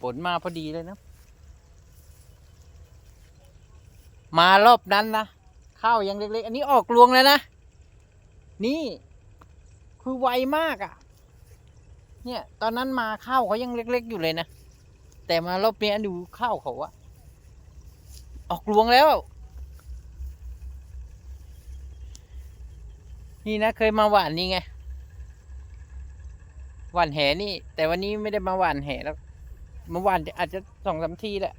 ฝนมาพอดีเลยนะ มารอบนั้นนะ ข้าวยังเล็กๆ อันนี้ออกรวงแล้วนะ นี่คือไวมากอะ่ะ เนี่ย ตอนนั้นมาข้าวเขายังเล็ก ๆ อยู่เลยนะ แต่มารอบนี้ดูข้าวเขาอะออกรวงแล้ว นี่นะเคยมาหว่านนี่ไงหว่านแหนี่ แต่วันนี้ไม่ได้มาหว่านแหแล้ว เมื่อวานอาจจะสองสามทีแหละ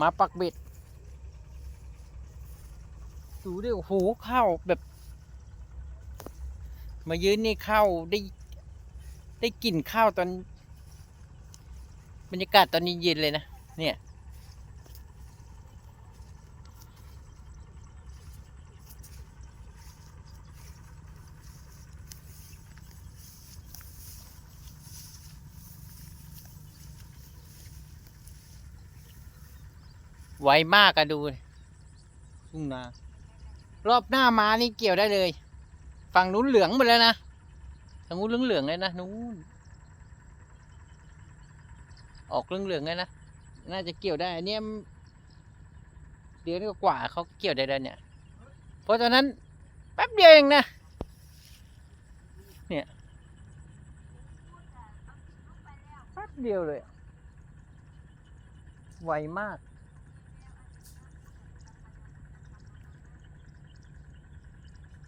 มาปักเบ็ด ดูดิโอ้โหข้าวแบบ มายืนนี่ข้าวได้ ได้กลิ่นข้าวตอน บรรยากาศตอนนี้เย็นเลยนะ เนี่ย ไวมากอะดูทุ่งนารอบหน้ามานี่เกี่ยวได้เลย ฝั่งนู้นเหลืองหมดแล้วนะทางนู้นเหลืองๆเลยนะนู้นออกเหลืองๆเลยนะน่าจะเกี่ยวได้อันเนี้ยเดือนกว่าๆเขาเกี่ยวได้แล้วเนี่ยเพราะตอนนั้นแป๊บเดียวเองนะเนี่ยแป๊บเดียวเลยอะไวมาก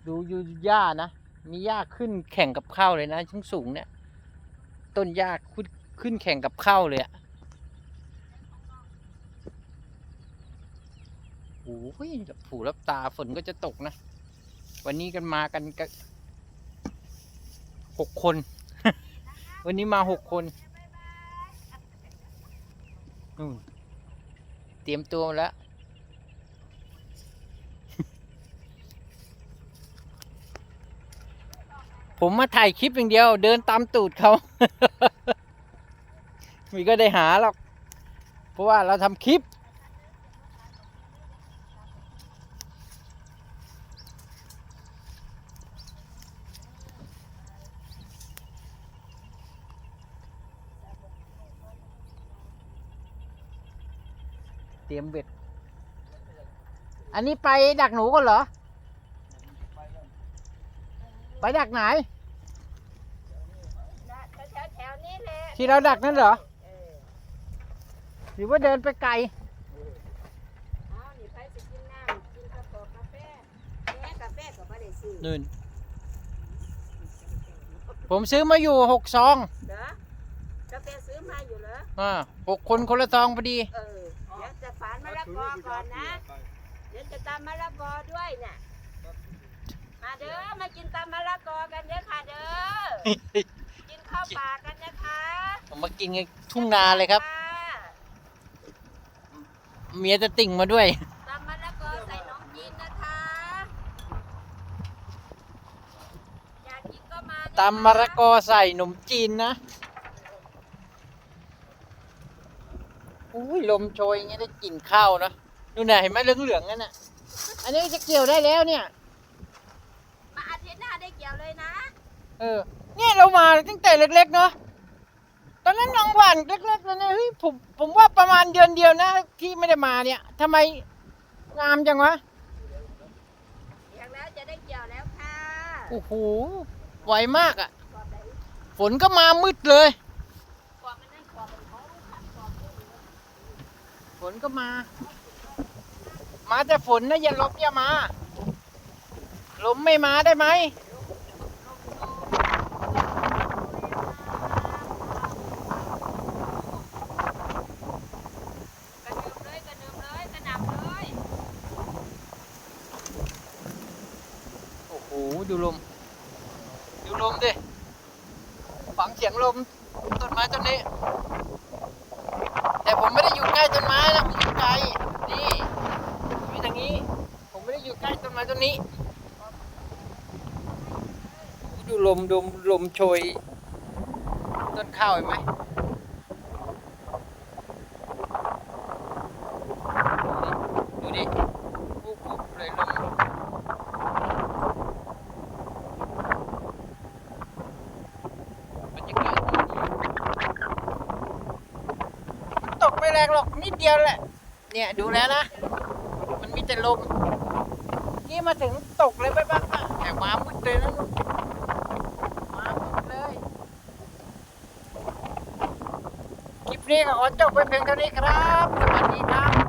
ดูยูหญ้านะ มีหญ้าขึ้นแข่งกับข้าวเลยนะชั้นสูงเนี่ย ต้นหญ้าขึ้นขึ้นแข่งกับข้าวเลยอะโอ้ยแบบผูรับตาฝนก็จะตกนะ วันนี้กันมากันก็หกคน วันนี้มาหกคนนู่นเตรียมตัวแล้ว ผมมาถ่ายคลิปอย่างเดียว เดินตามตูดเขา มีก็ได้หาหรอก เพราะว่าเราทำคลิป เตรียมเบ็ด อันนี้ไปดักหนูกันเหรอ ไปดักไหน แถวแถวๆนี้แหละ ที่เราดักนั่นเหรอเออหรือว่าเดินไปไกลอ๋อนี่ไปสิกินน้ำกินกาแฟกาแฟแม่กาแฟก็ไม่ได้ซื้อนู่น ผมซื้อมาอยู่หกซองเหรอกาแฟซื้อมาอยู่เหรอ อ่าหกคนคนละซองพอดี เออ เดี๋ยวจะฝานมะละกอก่อนนะ เดี๋ยวจะตำมะละกอด้วยน่ะ มาเด้อ มากินตำมะละกอกันเด้อค่ะเด้อ กินข้าวปลากันนะคะผมมากินในทุ่งนาเลยครับะเมียจะติ่งมาด้วย ตำมะละกอใส่นมจีนนะคะ อยากกินก็มานะคะตำมะระกอใส่หนมจีนนะ อุ้ยลมโชยอย่างเงี้ยได้กลิ่นข้าวนะดูน่ะเห็นไหมเหลืองๆนั่นน่ะ อันนี้จะเกี่ยวได้แล้วเนี่ย มาอาทิตย์หน้าได้เกี่ยวเลยนะ เออ เนี่ยเรามาตั้งแต่เล็ก ๆ เนาะตอนนั้นน้องหวานเล็กๆเลยเนี่ยเฮ้ยผมผมว่าประมาณเดือนเดียวนะ ที่ไม่ได้มาเนี่ยทำไมงามจังวะอย่างแล้วจะได้เกี่ยวแล้วค่ะโอ้โหไวมากอะ่ะขอบไหนฝนก็มามืดเลยขอบมันนั่นขอบเป็นของลูกค่ะขอบเป็นฝนก็มา มาแต่ฝนนะอย่าลบอย่ามาลมไม่มาได้ไหม กระเดิมเลยกระเดิมเลยกระหน่ำเลย โอ้โห ดูลม ดูลมดิฟังเสียงลมต้นไม้ต้นนี้ แต่ผมไม่ได้อยู่ใกล้ต้นไม้นะผมอยู่ไกล นี่อยู่ทางนี้ ผมไม่ได้อยู่ใกล้ต้นไม้ต้นนี้ ดูลมลมลมโชย ต้นข้าวเห็นไหมดูดิดูดิปุ๊บๆเลยลม บรรยากาศดี แรงหรอกนิดเดียวแหละ เนี่ยดูแล้วนะ มันมีแต่ลมนี่มาถึงตกเลยไปบ้างอะแต่มามืดเลยนะลูกมามืดเลยคลิปนี้ก็ขอจบไปเพียงเท่านี้ครับสวัสดีครับ